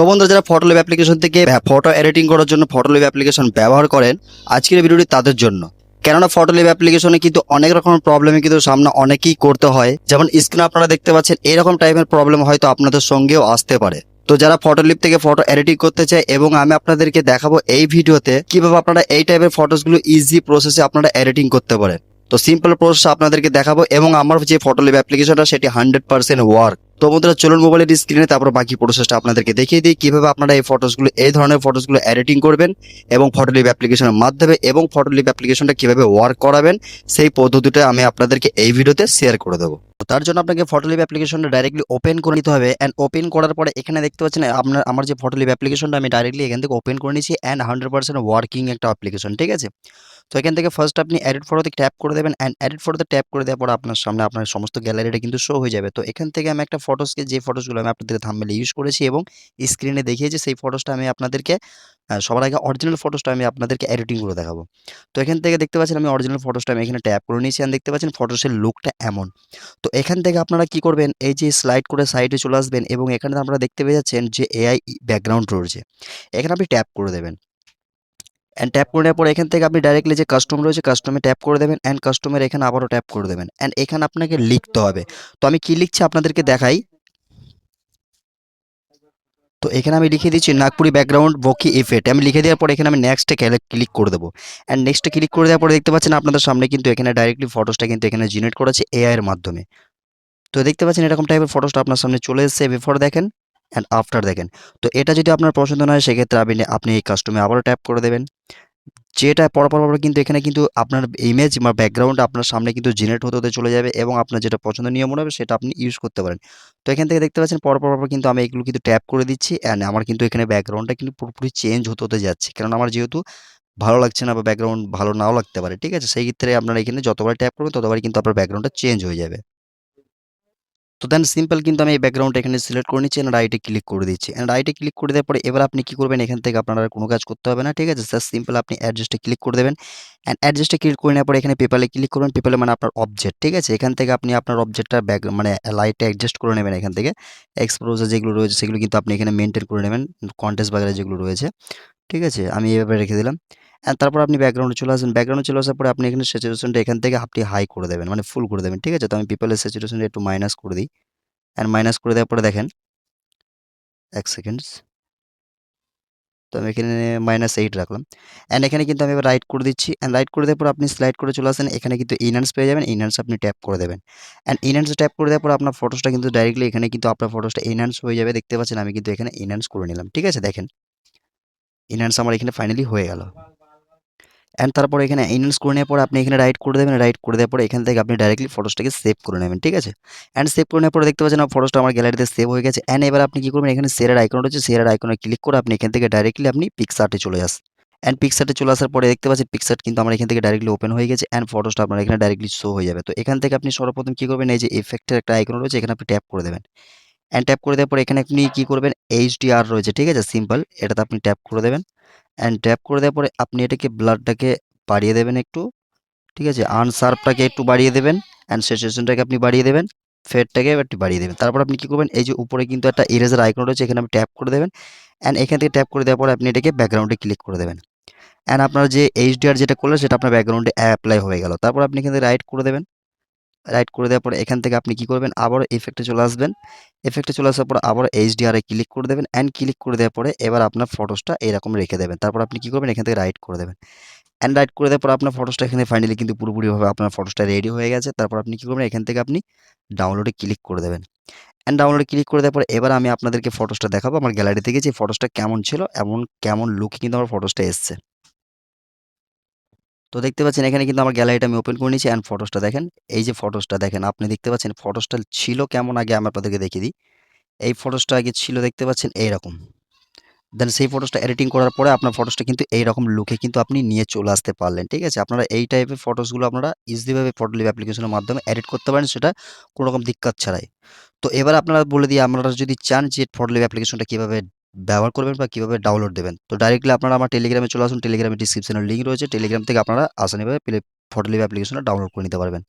তো বন্ধুরা, যারা ফটোলিভ অ্যাপ্লিকেশন থেকে ফটো এডিটিং করার জন্য ফটোলিভ অ্যাপ্লিকেশন ব্যবহার করেন, আজকের ভিডিওটি তাদের জন্য। কেননা ফটোলিভ অ্যাপ্লিকেশনে কিন্তু অনেক রকম প্রবলেমে কিন্তু সামনে অনেকেই করতে হয়। যেমন স্ক্রিনে আপনারা দেখতে পাচ্ছেন, এরকম টাইপের প্রবলেম হয়তো আপনাদের সঙ্গেও আসতে পারে। তো যারা ফটোলিপ থেকে ফটো এডিটিং করতে চায়, এবং আমি আপনাদেরকে দেখাবো এই ভিডিওতে কীভাবে আপনারা এই টাইপের ফটোসগুলো ইজি প্রসেসে আপনারা এডিটিং করতে পারেন। তো সিম্পল প্রসেস আপনাদেরকে দেখাবো, এবং আমার যে ফটোলিপ অ্যাপ্লিকেশনটা সেটি হান্ড্রেড পার্সেন্ট ওয়ার্ক তো বন্ধুরা, চলুন মোবাইলের স্ক্রিনে তারপর বাকি প্রসেসটা আপনাদেরকে দেখিয়ে দিই। কীভাবে আপনারা এই ফটোসগুলো এই ধরনের ফটোসগুলো এডিটিং করবেন এবং ফটোলিপ অ্যাপ্লিকেশনের মাধ্যমে এবং ফটোলিপ অ্যাপ্লিকেশনটা কীভাবে ওয়ার্ক করাবেন, সেই পদ্ধতিটা আমি আপনাদেরকে এই ভিডিওতে শেয়ার করে দেবো। তার জন্য আপনাকে ফটোলিপ অ্যাপ্লিকেশনটা ডাইরেক্টলি ওপেন করে নিতে হবে অ্যান্ড ওপেন করার পরে এখানে দেখতে পাচ্ছেন, আপনার, আমার যে ফটোলিপ অ্যাপ্লিকেশনটা আমি ডাইরেক্টলি এখান থেকে ওপেন করে নিয়েছি অ্যান্ড হান্ড্রেড পার্সেন্ট ওয়ার্কিং একটা অ্যাপ্লিকেশন ঠিক আছে? তো এখান থেকে ফার্স্ট আপনি এডিট ফটোতে ট্যাপ করে দেবেন অ্যান্ড এডিট ফটোতে ট্যাপ করে দেওয়ার পর আপনার সামনে আপনার সমস্ত গ্যালারিটা কিন্তু শো হয়ে যাবে। তো এখান থেকে আমি একটা ফটোসকে যে ফটোসগুলো আমি আপনাদের থাম্বেলে ইউজ করেছি এবং স্ক্রিনে দেখিয়েছি, সেই ফটোসটা আমি আপনাদেরকে সবার আগে অরিজিনাল ফটোসটা আমি আপনাদেরকে এডিটিং করে দেখাবো। তো এখান থেকে দেখতে পাচ্ছেন আমি অরিজিনাল ফটোসটা আমি এখানে ট্যাপ করে নিয়েছি and দেখতে পাচ্ছেন ফটোসের লুকটা এমন। তো এখান থেকে আপনারা কি করবেন, এই যে স্লাইড করে সাইডে চলে আসবেন এবং এখানে আপনারা দেখতে পেয়ে যাচ্ছেন যে এআই ব্যাকগ্রাউন্ড রয়েছে। এখানে আপনি ট্যাপ করে দেবেন। অ্যান্ড ট্যাপ করে নেওয়ার পর এখান থেকে আপনি ডাইরেক্টলি যে কাস্টম রয়েছে কাস্টমে ট্যাপ করে দেবেন অ্যান্ড কাস্টমের এখানে আবারও ট্যাপ করে দেবেন। অ্যান্ড এখানে আপনাকে লিখতে হবে। তো আমি কি লিখছি আপনাদেরকে দেখাই? তো এখানে আমি লিখে দিচ্ছি নাগপুরি ব্যাকগ্রাউন্ড বকি ইফেক্ট আমি লিখে দেওয়ার পর এখানে আমি নেক্সটে ক্লিক করে দেবো। অ্যান্ড নেক্সটে ক্লিক করে দেওয়ার পরে দেখতে পাচ্ছেন আপনাদের সামনে কিন্তু এখানে ডাইরেক্টলি ফটোসটা কিন্তু এখানে জেনারেট করেছে এআই এর মাধ্যমে। তো দেখতে পাচ্ছেন এরকম টাইপের ফটোসটা আপনার সামনে চলে এসেছে। বিফোর দেখেন অ্যান্ড আফটার দেখেন। তো এটা যদি আপনার পছন্দ না হয়, সেক্ষেত্রে আপনি আপনি এই কাস্টমে আবারও ট্যাপ করে দেবেন। যেটা পরপর পর কিন্তু এখানে কিন্তু আপনার ইমেজ বা ব্যাকগ্রাউন্ড আপনার সামনে কিন্তু জেনারেট হতে হতে চলে যাবে এবং আপনার যেটা পছন্দনীয় মনে হবে, সেটা আপনি ইউজ করতে পারেন। তো এখান থেকে দেখতে পাচ্ছেন পরপর পর কিন্তু আমি এগুলো কিন্তু ট্যাপ করে দিচ্ছি অ্যান্ড আমার কিন্তু এখানে ব্যাকগ্রাউন্ডটা কিন্তু পুরোপুরি চেঞ্জ হতে হতে যাচ্ছে। কারণ আমার যেহেতু ভালো লাগছে না বা ব্যাকগ্রাউন্ড ভালো নাও লাগতে পারে, ঠিক আছে? সেই ক্ষেত্রে আপনারা এখানে যতবার ট্যাপ করবেন, ততবারই কিন্তু আপনার ব্যাকগ্রাউন্ডটা চেঞ্জ হয়ে যাবে। তো দেন সিম্পল কিন্তু আমি এই ব্যাকগ্রাউন্ডটা এখানে সিলেক্ট করে নিচ্ছি অ্যান্ড রাইটে ক্লিক করে দিচ্ছি। অ্যান্ড রাইটে ক্লিক করে দেওয়ার পরে এবার আপনি কি করবেন? এখান থেকে আপনার কোনো কাজ করতে হবে না, ঠিক আছে? স্যার সিম্পল আপনি অ্যাডজাস্টে ক্লিক করে দেবেন। অ্যান্ড অ্যাডজাস্টে ক্লিক করে নেওয়ার পরে এখানে পেপারে ক্লিক করবেন। পেপারে মানে আপনার অবজেক্ট ঠিক আছে? এখান থেকে আপনি আপনার অবজেক্টটা ব্যাক মানে লাইটে অ্যাডজাস্ট করে নেবেন এখান থেকে। এক্সপ্রোজার যেগুলো রয়েছে সেগুলো কিন্তু আপনি এখানে মেনটেন করে নেবেন। কন্টেস্ট বাগেরা যেগুলো রয়েছে, ঠিক আছে? আমি এভাবে রেখে দিলাম। তারপর আপনি ব্যাকগ্রাউন্ডে চলে আসবেন। ব্যাকগ্রাউন্ডে চলে আসার পরে আপনি এখানে স্যাচুরেশনটা এখান থেকে আপনি হাই করে দেবেন। মানে ফুল করে দেবেন। ঠিক আছে? তো আমি পিপলের স্যাচুরেশনটা একটু মাইনাস করে দিই। অ্যান্ড মাইনাস করে দেওয়ার পরে দেখেন, এক সেকেন্ডস তো আমি এখানে মাইনাস এইট রাখলাম। অ্যান্ড এখানে কিন্তু আমি এবার রাইট করে দিচ্ছি। অ্যান্ড রাইট করে দেওয়ার পর আপনি স্লাইড করে চলে আসেন। এখানে কিন্তু ইনহ্যান্স পেয়ে যাবেন। ইনহ্যান্স আপনি ট্যাপ করে দেবেন। অ্যান্ড ইনহ্যান্সে ট্যাপ করে দেওয়ার পর আপনার ফটোসটা কিন্তু ডাইরেক্টলি এখানে কিন্তু আপনার ফটোসটা ইনহ্যান্স হয়ে যাবে। দেখতে পাচ্ছেন আমি কিন্তু এখানে ইনহ্যান্স করে নিলাম। ঠিক আছে? দেখেন। ইনহ্যান্স আমার এখানে ফাইনালি হয়ে গেল। অ্যান্ড তারপর এখানে ইনহ্যান্স করে নেওয়ার পর আপনি এখানে রাইট করে দেবেন রাইট করে দেওয়ার পরে এখান থেকে আপনি ডাইরেক্টলি ফটোসটাকে সেভ করে নেবেন, ঠিক আছে? অ্যান্ড সেভ করে নেওয়ার পরে দেখতে পাচ্ছেন আমার ফটোসটা আমার গ্যালারিতে সেভ হয়ে গেছে। অ্যান্ড এবার আপনি কী করবেন, এখানে শেয়ারের আইকন রয়েছে শেয়ারের আইকনে ক্লিক করে আপনি এখান থেকে ডাইরেক্টলি আপনি পিকসার্টে চলে আসেন অ্যান্ড পিকসার্টে চলে আসার পরে দেখতে পাচ্ছেন পিকসার্ট কিন্তু আমার এখান থেকে ডাইরেক্টলি ওপেন হয়ে গেছে অ্যান্ড ফটোসটা আপনার এখানে ডাইরেক্টলি শো হয়ে যাবে। তো এখান থেকে আপনি সর্বপ্রথম কী করবেন, এই যে এফেক্টের একটা আইকন রয়েছে, এখানে আপনি ট্যাপ করে দেবেন। অ্যান্ড ট্যাপ করে দেওয়ার পরে এখানে আপনি কী করবেন এইচডিআর রয়েছে, ঠিক আছে? সিম্পল এটাতে আপনি ট্যাপ করে দেবেন। অ্যান্ড ট্যাপ করে দেওয়ার পরে আপনি এটাকে ব্লাডটাকে বাড়িয়ে দেবেন একটু, ঠিক আছে? আনসার্ভটাকে একটু বাড়িয়ে দেবেন অ্যান্ড সেচুয়েশনটাকে আপনি বাড়িয়ে দেবেন ফেডটাকে একটু বাড়িয়ে দেবেন। তারপর আপনি কী করবেন? এই যে উপরে কিন্তু একটা ইরেজার আইকন রয়েছে, এখানে আপনি ট্যাপ করে দেবেন অ্যান্ড এখান থেকে ট্যাপ করে দেওয়ার পরে আপনি এটাকে ব্যাকগ্রাউন্ডে ক্লিক করে দেবেন। অ্যান্ড আপনার যে এইচডিআর যেটা করলেন, সেটা আপনার ব্যাকগ্রাউন্ডে অ্যাপ্লাই হয়ে গেল। তারপর আপনি এখান থেকে রাইট করে দেবেন। রাইট করে দেওয়ার পরে এখান থেকে আপনি কী করবেন? আবারও এফেক্টে চলে আসবেন। এফেক্টে চলে আসার পর আবার এইচডিআরে ক্লিক করে দেবেন অ্যান্ড ক্লিক করে দেওয়ার পরে এবার আপনার ফটোসটা এরকম রেখে দেবেন। তারপর আপনি কী করবেন? এখান থেকে রাইট করে দেবেন। অ্যান্ড রাইট করে দেওয়ার পর আপনার ফটোসটা এখানে ফাইনালি কিন্তু পুরোপুরিভাবে আপনার ফটোসটা রেডি হয়ে গেছে। তারপর আপনি কী করবেন? এখান থেকে আপনি ডাউনলোডে ক্লিক করে দেবেন। অ্যান্ড ডাউনলোডে ক্লিক করে দেওয়ার পর এবার আমি আপনাদেরকে ফটোসটা দেখাবো। আমার গ্যালারি থেকে যে ফটোসটা কেমন ছিল, এমন কেমন লুকে কিন্তু আমার ফটোসটা এসছে। তো দেখতে পাচ্ছেন এখানে কিন্তু আমার গ্যালারিটা আমি ওপেন করে নিয়েছি অ্যান্ড ফটোসটা দেখেন। এই যে ফটোসটা দেখেন, আপনি দেখতে পাচ্ছেন ফটোসটা ছিল কেমন আগে আমি আপনাদেরকে দেখিয়ে দিই। এই ফটোসটা আগে ছিল দেখতে পাচ্ছেন এইরকম। দেন সেই ফটোসটা এডিটিং করার পরে আপনার ফটোসটা কিন্তু এইরকম লুকে কিন্তু আপনি নিয়ে চলে আসতে পারলেন, ঠিক আছে? আপনারা এই টাইপের ফটোসগুলো আপনারা ইজিলিভাবে ফটোলিভ অ্যাপ্লিকেশনের মাধ্যমে এডিট করতে পারেন, সেটা কোনো রকম দিক্কত ছাড়াই। তো এবার আপনারা বলে দিই, আপনারা যদি চান যে ফটোলিভ অ্যাপ্লিকেশনটা কীভাবে ব্যবহার করবেন বা কীভাবে ডাউনলোড দেবেন। তো ডাইরেক্টলি আপনারা আমার টেলিগ্রামে চলে আসুন। টেলিগ্রামে ডিসক্রিপশনের লিঙ্ক রয়েছে। টেলিগ্রাম থেকে আপনারা আসানিভাবে ফটোলিভ অ্যাপ্লিকেশনটা ডাউনলোড করে নিতে পারবেন।